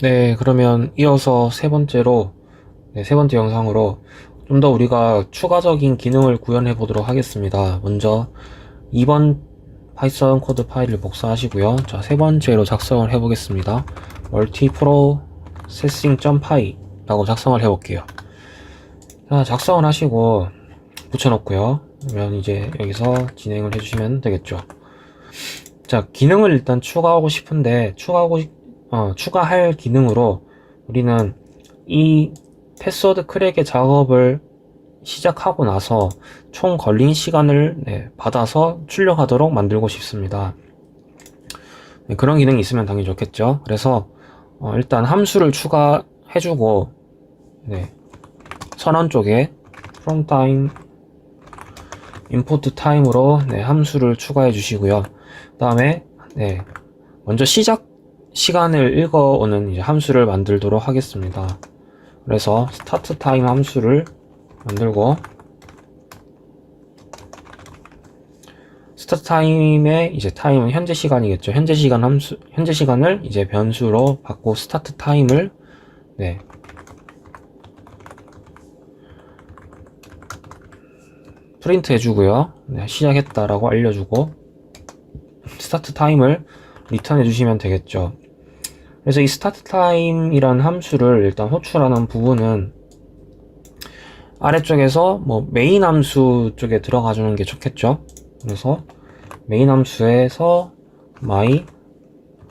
네, 그러면 이어서 세 번째로, 네, 세 번째 영상으로 좀 더 우리가 추가적인 기능을 구현해 보도록 하겠습니다. 먼저 2번 파이썬 코드 파일을 복사하시고요. 자, 세 번째로 작성을 해 보겠습니다. multiprocessing.py 라고 작성을 해 볼게요. 자, 작성을 하시고 붙여놓고요. 그러면 이제 여기서 진행을 해주시면 되겠죠. 자, 기능을 일단 추가하고 싶은데, 추가하고, 싶- 어, 추가할 기능으로 우리는 이 패스워드 크랙의 작업을 시작하고 나서 총 걸린 시간을 네, 받아서 출력하도록 만들고 싶습니다. 네, 그런 기능이 있으면 당연히 좋겠죠. 그래서 어, 일단 함수를 추가해주고 네, 선언 쪽에 from time import time으로 네, 함수를 추가해 주시고요. 그 다음에 네, 먼저 시작 시간을 읽어오는 함수를 만들도록 하겠습니다. 그래서 start time 함수를 만들고 스타트 타임의 이제 타임은 현재 시간이겠죠. 현재 시간 함수 현재 시간을 이제 변수로 받고 스타트 타임을 네. 프린트 해주고요. 네, 시작했다라고 알려주고 스타트 타임을 리턴 해 주시면 되겠죠. 그래서 이 스타트 타임이라는 함수를 일단 호출하는 부분은 아래쪽에서 뭐 메인 함수 쪽에 들어가 주는 게 좋겠죠. 그래서 메인 함수에서 my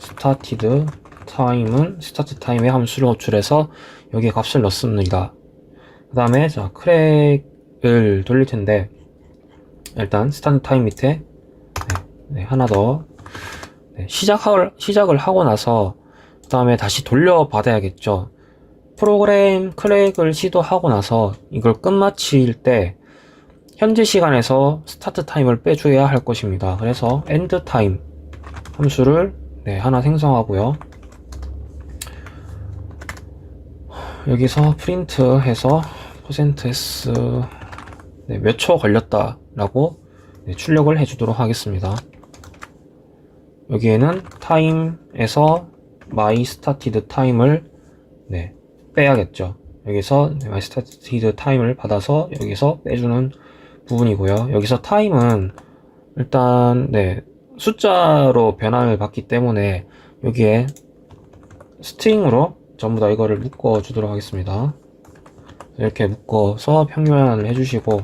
started time은 스타트 타임의 함수를 호출해서 여기에 값을 넣습니다. 그 다음에 자 크랙을 돌릴 텐데 일단 스타트 타임 밑에 네, 네, 하나 더 네, 시작을 시작을 하고 나서 그 다음에 다시 돌려받아야겠죠. 프로그램 크랙을 시도하고 나서 이걸 끝마칠 때 현재 시간에서 스타트 타임을 빼줘야 할 것입니다. 그래서 end time 함수를 네, 하나 생성하고요. 여기서 프린트 해서 %s 네, 몇초 걸렸다라고 네, 출력을 해주도록 하겠습니다. 여기에는 time에서 my started time을 네, 빼야겠죠. 여기서 네, my started time을 받아서 여기서 빼주는 부분이고요. 여기서 time은 일단 네, 숫자로 변환을 받기 때문에 여기에 스트링으로 전부 다 이거를 묶어 주도록 하겠습니다. 이렇게 묶어서 평면을 해주시고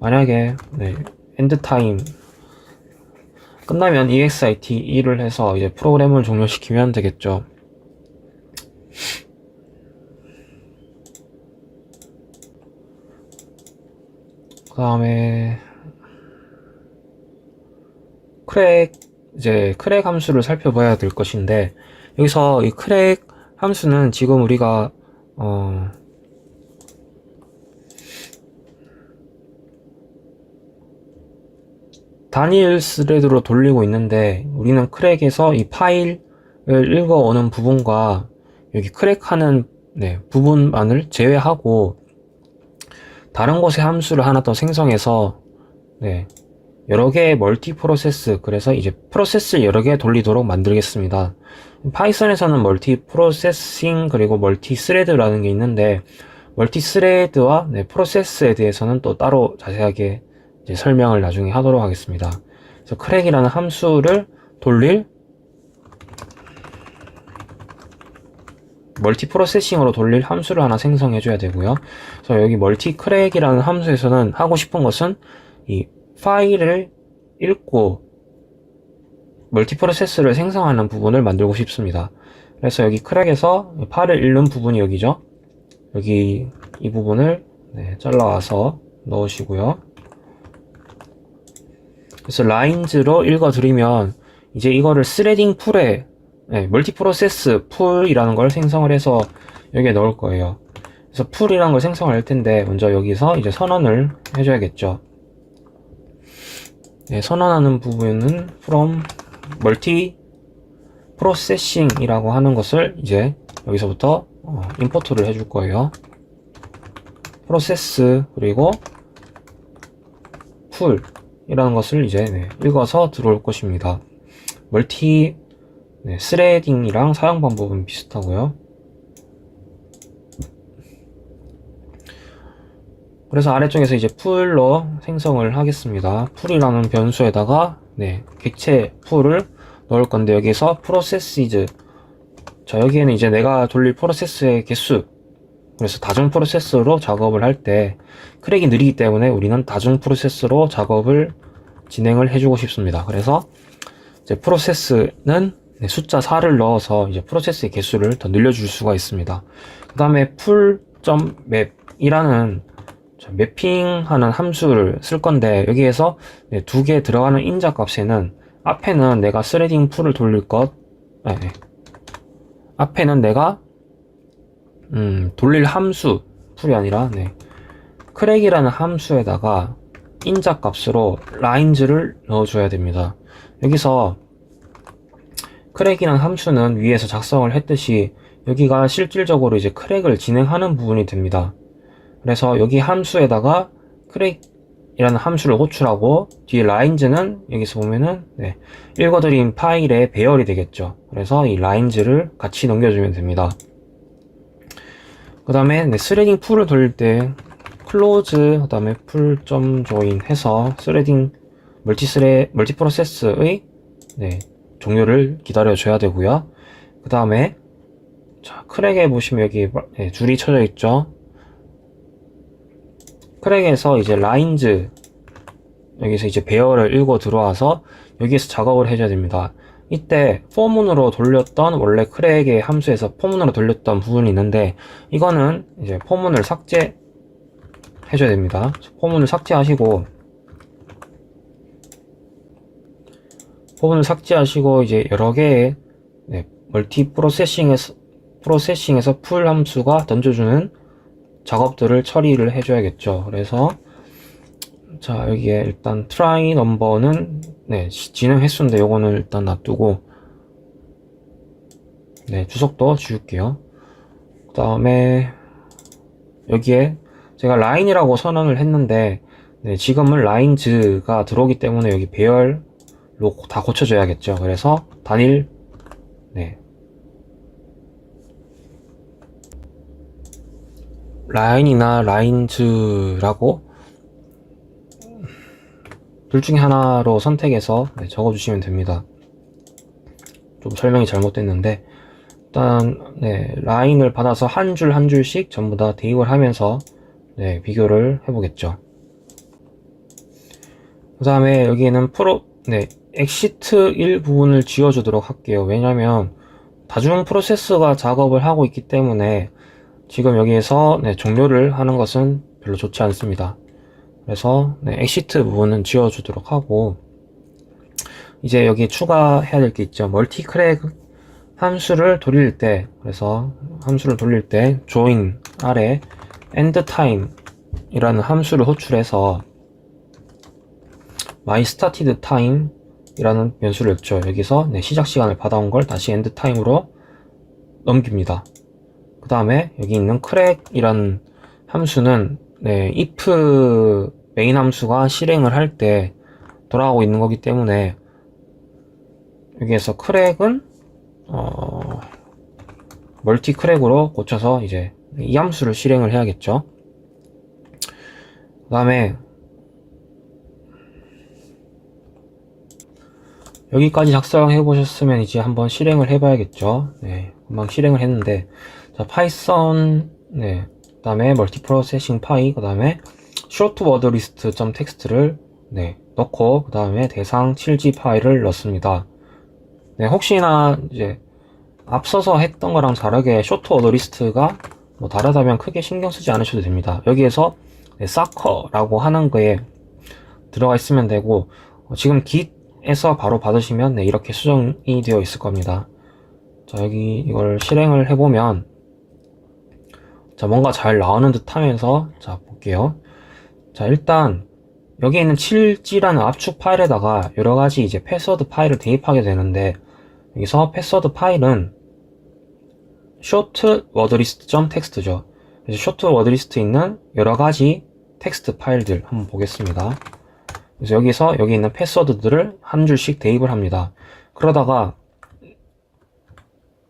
만약에 네, end time 끝나면 exit 1을 해서 이제 프로그램을 종료시키면 되겠죠. 그 다음에 크랙 이제 크랙 함수를 살펴봐야 될 것인데 여기서 이 크랙 함수는 지금 우리가 어 단일 스레드로 돌리고 있는데 우리는 크랙에서 이 파일을 읽어오는 부분과 여기 크랙하는 네, 부분만을 제외하고 다른 곳에 함수를 하나 더 생성해서 네, 여러 개의 멀티 프로세스 그래서 이제 프로세스 여러 개 돌리도록 만들겠습니다. 파이썬에서는 멀티 프로세싱 그리고 멀티 스레드라는 게 있는데 멀티 스레드와 네, 프로세스에 대해서는 또 따로 자세하게 설명을 나중에 하도록 하겠습니다. 그래서 크랙이라는 함수를 돌릴 멀티 프로세싱으로 돌릴 함수를 하나 생성해 줘야 되고요. 그래서 여기 멀티 크랙이라는 함수에서는 하고 싶은 것은 이 파일을 읽고 멀티 프로세스를 생성하는 부분을 만들고 싶습니다. 그래서 여기 크랙에서 파일을 읽는 부분이 여기죠. 여기 이 부분을 네, 잘라와서 넣으시고요. 그래서 라인즈로 읽어드리면 이제 이거를 스레딩 풀에 네, 멀티 프로세스 풀이라는 걸 생성을 해서 여기에 넣을 거예요. 그래서 풀이라는 걸 생성을 할 텐데 먼저 여기서 이제 선언을 해줘야겠죠. 네, 선언하는 부분은 from 멀티 프로세싱이라고 하는 것을 이제 여기서부터 어, 임포트를 해줄 거예요. 프로세스 그리고 풀 이라는 것을 이제 네, 읽어서 들어올 것입니다. 멀티 네, 스레딩이랑 사용 방법은 비슷하고요. 그래서 아래쪽에서 이제 풀로 생성을 하겠습니다. 풀이라는 변수에다가 네, 객체 풀을 넣을 건데 여기서 프로세스 이즈 자 여기에는 이제 내가 돌릴 프로세스의 개수 그래서 다중 프로세스로 작업을 할 때 크랙이 느리기 때문에 우리는 다중 프로세스로 작업을 진행을 해주고 싶습니다. 그래서 이제 프로세스는 네, 숫자 4를 넣어서 이제 프로세스의 개수를 더 늘려줄 수가 있습니다. 그 다음에 풀.map이라는 매핑하는 함수를 쓸 건데 여기에서 네, 두개 들어가는 인자 값에는 앞에는 내가 스레딩 풀을 돌릴 것 네, 네. 앞에는 내가 음, 돌릴 함수 풀이 아니라 네. 크랙이라는 함수에다가 인자 값으로 라인즈를 넣어줘야 됩니다. 여기서 크랙이라는 함수는 위에서 작성을 했듯이 여기가 실질적으로 이제 크랙을 진행하는 부분이 됩니다. 그래서 여기 함수에다가 크랙이라는 함수를 호출하고 뒤에 라인즈는 여기서 보면은 네, 읽어드린 파일의 배열이 되겠죠. 그래서 이 라인즈를 같이 넘겨주면 됩니다. 그 다음에 네, 스레딩 풀을 돌릴 때 클로즈 그 다음에 풀.join 해서 스레딩 멀티스레 멀티 프로세스의 네, 종료를 기다려 줘야 되고요. 그 다음에 자 크랙에 보시면 여기 네, 줄이 쳐져 있죠. 크랙에서 이제 라인즈 여기서 이제 배열을 읽어 들어와서 여기에서 작업을 해줘야 됩니다. 이때 포문으로 돌렸던 원래 크랙의 함수에서 포문으로 돌렸던 부분이 있는데 이거는 이제 포문을 삭제 해줘야 됩니다. 포문을 삭제하시고 포문을 삭제하시고 이제 여러 개의 네, 멀티 프로세싱에서 프로세싱에서 풀 함수가 던져주는 작업들을 처리를 해줘야겠죠. 그래서 자 여기에 일단 try 넘버는 네 진행 횟수인데 요거는 일단 놔두고 네 주석도 지울게요. 그 다음에 여기에 제가 라인이라고 선언을 했는데 네, 지금은 라인즈가 들어오기 때문에 여기 배열로 다 고쳐줘야겠죠. 그래서 단일 네 라인이나 라인즈라고 둘 중에 하나로 선택해서 네, 적어주시면 됩니다. 좀 설명이 잘못됐는데 일단 네, 라인을 받아서 한 줄 한 줄씩 전부 다 대입을 하면서 네, 비교를 해보겠죠. 그 다음에 여기에는 프로 네, 엑시트 1 부분을 지워주도록 할게요. 왜냐면 다중 프로세스가 작업을 하고 있기 때문에 지금 여기에서 네, 종료를 하는 것은 별로 좋지 않습니다. 그래서 네, 엑시트 부분은 지워주도록 하고 이제 여기 추가해야 될 게 있죠. 멀티 크랙 함수를 돌릴 때 그래서 함수를 돌릴 때 join 아래 end time 이라는 함수를 호출해서 my started time 이라는 변수를 넣죠. 여기서 네, 시작 시간을 받아온 걸 다시 end time으로 넘깁니다. 그 다음에 여기 있는 crack이라는 함수는 네, if 메인 함수가 실행을 할 때 돌아가고 있는 거기 때문에 여기에서 크랙은 어, 멀티 크랙으로 고쳐서 이제 이 함수를 실행을 해야겠죠. 그 다음에 여기까지 작성해 보셨으면 이제 한번 실행을 해 봐야겠죠. 네, 금방 실행을 했는데 자, 파이썬 네, 그 다음에 멀티 프로세싱 파이 그 다음에 short word list 텍스트를 네, 넣고 그 다음에 대상 7G 파일을 넣습니다. 네, 혹시나 이제 앞서서 했던 거랑 다르게 short word list가 뭐 다르다면 크게 신경 쓰지 않으셔도 됩니다. 여기에서 네, 사커라고 하는 거에 들어가 있으면 되고 어, 지금 git에서 바로 받으시면 네, 이렇게 수정이 되어 있을 겁니다. 자 여기 이걸 실행을 해보면 자 뭔가 잘 나오는 듯 하면서 자 볼게요. 자 일단 여기 있는 7G라는 압축 파일에다가 여러가지 이제 패스워드 파일을 대입하게 되는데 여기서 패스워드 파일은 short word list.txt죠. 그래서 short word list 있는 여러가지 텍스트 파일들 한번 보겠습니다. 그래서 여기서 여기 있는 패스워드들을 한 줄씩 대입을 합니다. 그러다가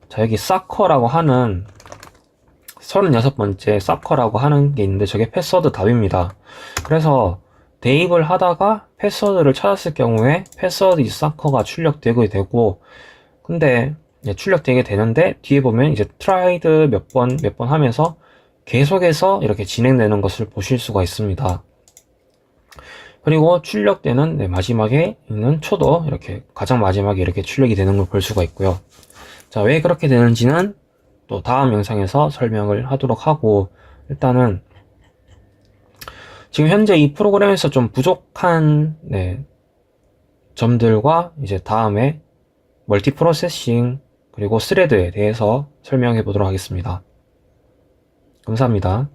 자 여기 사커라고 하는 36번째 서커라고 하는 게 있는데 저게 패스워드 답입니다. 그래서 대입을 하다가 패스워드를 찾았을 경우에 패스워드 서커가 출력되게 되고 근데 출력되게 되는데 뒤에 보면 이제 트라이드 몇 번 몇 번 하면서 계속해서 이렇게 진행되는 것을 보실 수가 있습니다. 그리고 출력되는 네, 마지막에 있는 초도 이렇게 가장 마지막에 이렇게 출력이 되는 걸 볼 수가 있고요. 자, 왜 그렇게 되는지는 또 다음 영상에서 설명을 하도록 하고 일단은 지금 현재 이 프로그램에서 좀 부족한 네, 점들과 이제 다음에 멀티 프로세싱 그리고 스레드에 대해서 설명해 보도록 하겠습니다. 감사합니다.